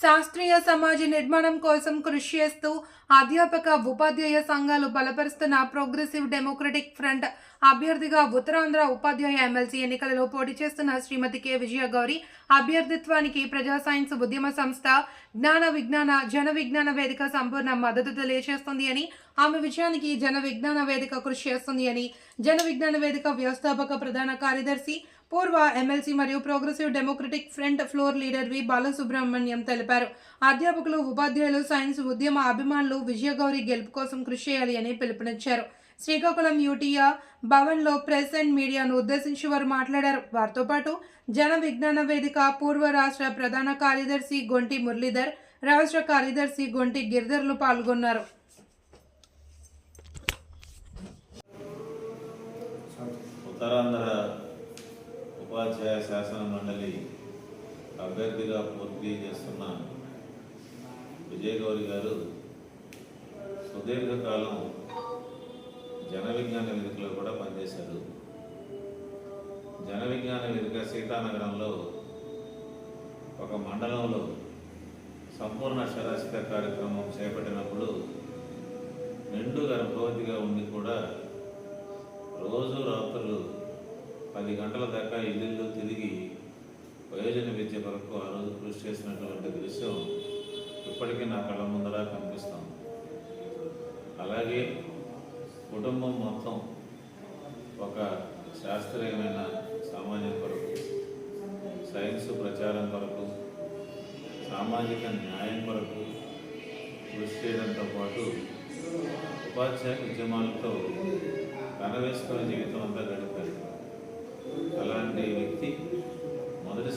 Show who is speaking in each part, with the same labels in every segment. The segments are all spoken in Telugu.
Speaker 1: శాస్త్రీయ సమాజ నిర్మాణం కోసం కృషి చేస్తూ అధ్యాపక ఉపాధ్యాయ సంఘాలు బలపరుస్తున్న ప్రోగ్రెసివ్ డెమోక్రటిక్ ఫ్రంట్ అభ్యర్థిగా ఉత్తరాంధ్ర ఉపాధ్యాయ ఎమ్మెల్సీ ఎన్నికలలో పోటీ చేస్తున్న శ్రీమతి కె. విజయగౌరి అభ్యర్థిత్వానికి ప్రజా సైన్స్ ఉద్యమ సంస్థ జ్ఞాన విజ్ఞాన జన విజ్ఞాన వేదిక సంపూర్ణ మద్దతు తెలియజేస్తుంది అని ఆమె విజయానికి జన విజ్ఞాన వేదిక కృషి చేస్తుంది అని జన విజ్ఞాన వేదిక వ్యవస్థాపక ప్రధాన కార్యదర్శి పూర్వ ఎమ్మెల్సీ మరియు progressive democratic front floor leader V Balasubramanyam తెలిపారు. అధ్యాపకులు ఉపాధ్యాయులు సైన్స్ ఉద్యమ అభిమానులు విజయగౌరి గెలుపు కోసం కృషి చేయాలి అని పిలుపునిచ్చారు. శ్రీకాకుళం యూటీఆ భవన్లో ప్రెస్ అండ్ మీడియాను ఉద్దేశించి వారు మాట్లాడారు. వారితో పాటు జన విజ్ఞాన వేదిక పూర్వ రాష్ట్ర ప్రధాన కార్యదర్శి గొంటి మురళీధర్ రాష్ట్ర కార్యదర్శి గొంటి గిరిధర్లు పాల్గొన్నారు.
Speaker 2: ఉత్తరాంధ్ర ఉపాధ్యాయ శాసన మండలి అభ్యర్థిగా పోటీ చేస్తున్న విజయగౌరి గారు సుదీర్ఘకాలం జన విజ్ఞాన వేదికలో కూడా పనిచేశారు. జన విజ్ఞాన వేదిక సీతానగరంలో ఒక మండలంలో సంపూర్ణ శరాశిత కార్యక్రమం చేపట్టినప్పుడు నిండు గర్భవతిగా ఉండి కూడా రోజు రాత్రులు పది గంటల దాకా ఇల్లు తిరిగి వయోజన విద్య వరకు ఆ రోజు కృషి చేసినటువంటి దృశ్యం ఇప్పటికీ నా కళ్ళ ముందర కనిపిస్తాం అలాగే కుటుంబం మొత్తం ఒక శాస్త్రీయమైన సామాన్యం కొరకు సైన్స్ ప్రచారం కొరకు సామాజిక న్యాయం కొరకు కృషి చేయడంతో పాటు ఉపాధ్యాయ ఉద్యమాలతో కనవేసుకునే జీవితం అంతా గడిపారు.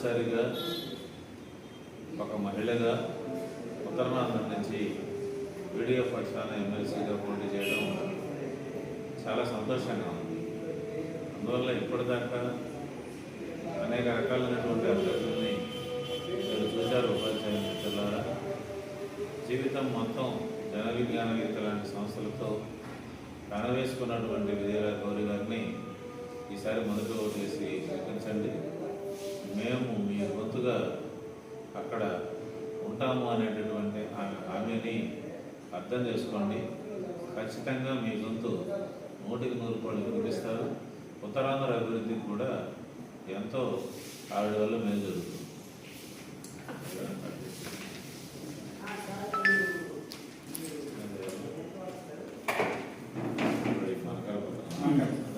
Speaker 2: మొదటిసారిగా ఒక మహిళగా ఉత్తరాంధ్ర నుంచి వీడియో పక్షాన ఎమ్మెల్సీగా పోటీ చేయడం చాలా సంతోషంగా ఉంది. అందువల్ల ఇప్పటిదాకా అనేక రకాలైనటువంటి అభ్యర్థుల్ని మీరు చూశారు ఉపాధ్యాయ మిత్రులారా. జీవితం మొత్తం జన విజ్ఞాన గీత లాంటి సంస్థలతో కనవేసుకున్నటువంటి విజయ గౌరి గారిని ఈసారి మొదటి అక్కడ ఉంటాము అనేటటువంటి హామీని అర్థం చేసుకోండి. ఖచ్చితంగా మీ గొంతు నూటికి నూరు రూపాయలు వినిపిస్తారు ఉత్తరాంధ్ర అభివృద్ధికి కూడా ఎంతో ఆవిడ వల్ల మేలు జరుగుతుంది. Thank you.